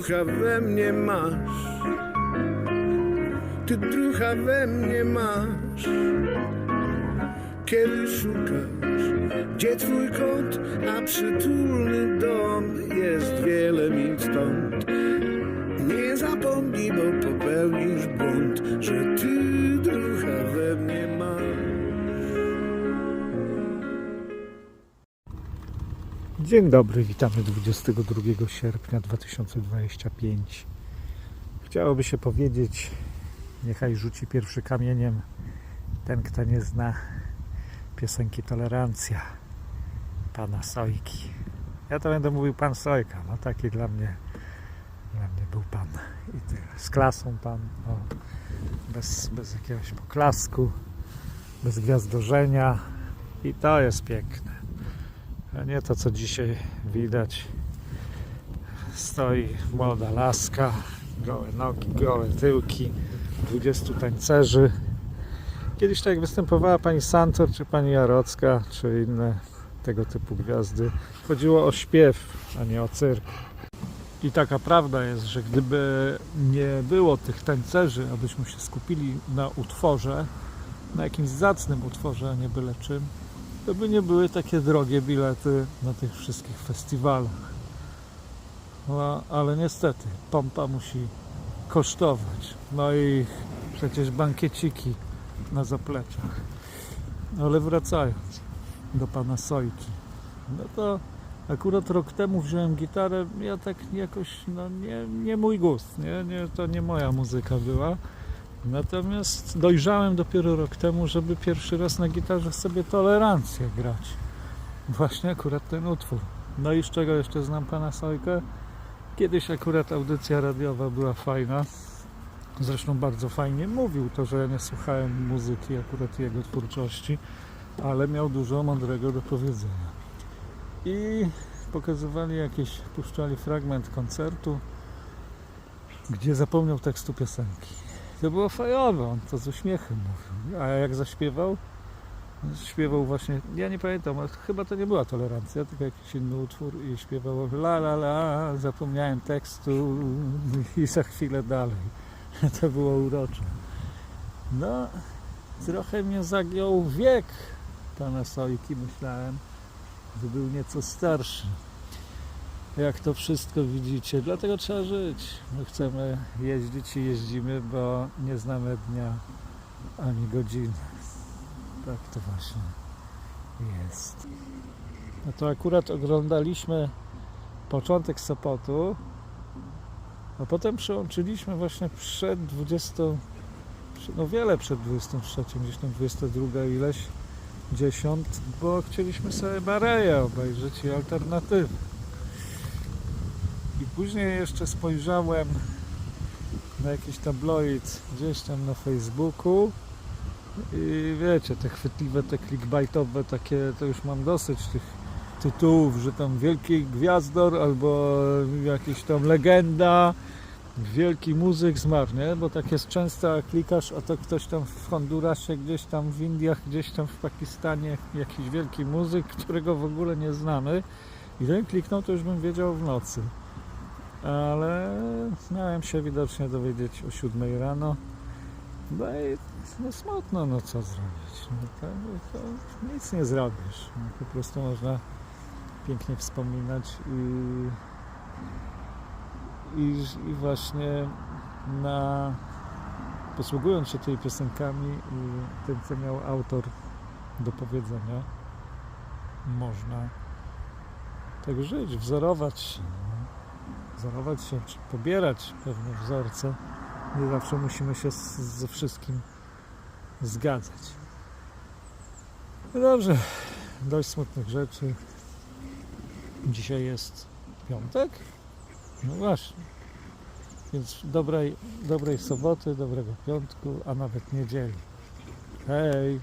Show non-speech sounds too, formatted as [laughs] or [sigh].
drucha we mnie masz. Ty drucha we mnie masz. Kiedy szukasz, gdzie twój kąt, a przytulny dom jest wiele mil stąd. Nie zapomnij, bo popełnisz błąd, że ty Dzień dobry, witamy 22 sierpnia 2025. Chciałoby się powiedzieć, niechaj rzuci pierwszy kamieniem ten, kto nie zna piosenki Tolerancja pana Sojki. Ja to będę mówił pan Sojka, no taki dla mnie, dla mnie był pan. I tyle. Z klasą pan, o, bez, bez jakiegoś poklasku, bez gwiazdorzenia i to jest piękne. A nie to, co dzisiaj widać. Stoi młoda laska, gołe nogi, gołe tyłki, 20 tańcerzy. Kiedyś tak występowała pani Santor, czy pani Jarocka, czy inne tego typu gwiazdy. Chodziło o śpiew, a nie o cyrk. I taka prawda jest, że gdyby nie było tych tańcerzy, abyśmy się skupili na utworze, na jakimś zacnym utworze, a nie byle czym, to by nie były takie drogie bilety na tych wszystkich festiwalach. No, ale niestety, pompa musi kosztować. No i przecież bankieciki na zapleczach. Ale wracając do pana Sojki, no to akurat rok temu wziąłem gitarę, ja tak jakoś, no nie, nie mój gust, nie, nie, to nie moja muzyka była. Natomiast dojrzałem dopiero rok temu, żeby pierwszy raz na gitarze sobie tolerancję grać. Właśnie akurat ten utwór. No i z czego jeszcze znam pana Sojkę? Kiedyś akurat audycja radiowa była fajna. Zresztą bardzo fajnie mówił to, że ja nie słuchałem muzyki, akurat jego twórczości, ale miał dużo mądrego do powiedzenia. I pokazywali jakieś, puszczali fragment koncertu, gdzie zapomniał tekstu piosenki. To było fajowe, on to z uśmiechem mówił. A jak zaśpiewał? Śpiewał właśnie, ja nie pamiętam, ale chyba to nie była tolerancja, tylko jakiś inny utwór i śpiewał la la la, zapomniałem tekstu i za chwilę dalej. [laughs] To było urocze. No, trochę mnie zagiął wiek pana Sojki, myślałem, że był nieco starszy. Jak to wszystko widzicie, dlatego trzeba żyć. My chcemy jeździć i jeździmy, bo nie znamy dnia ani godziny. Tak to właśnie jest. No to akurat oglądaliśmy początek Sopotu, a potem przyłączyliśmy właśnie przed 20, przy- no wiele przed 23, gdzieś tam 22 ileś, 10, bo chcieliśmy sobie Bareję obejrzeć i alternatywy. I później jeszcze spojrzałem na jakiś tabloid gdzieś tam na Facebooku i wiecie, te chwytliwe, te clickbaitowe takie, to już mam dosyć tych tytułów, że tam wielki gwiazdor albo jakiś tam legenda, wielki muzyk zmarł, nie? Bo tak jest często, jak klikasz, a to ktoś tam w Hondurasie, gdzieś tam w Indiach, gdzieś tam w Pakistanie, jakiś wielki muzyk, którego w ogóle nie znamy. I ten kliknął, to już bym wiedział w nocy. Ale miałem się widocznie dowiedzieć o 7 rano. No i no smutno, no co zrobić? No to, to nic nie zrobisz. No, po prostu można pięknie wspominać i, i, i właśnie na posługując się tymi piosenkami i tym, co miał autor do powiedzenia, można tak żyć, wzorować się. Wzorować się, czy pobierać pewne wzorce. Nie zawsze musimy się z, ze wszystkim zgadzać. No dobrze, dość smutnych rzeczy. Dzisiaj jest piątek? No właśnie. Więc dobrej, dobrej soboty, dobrego piątku, a nawet niedzieli. Hej!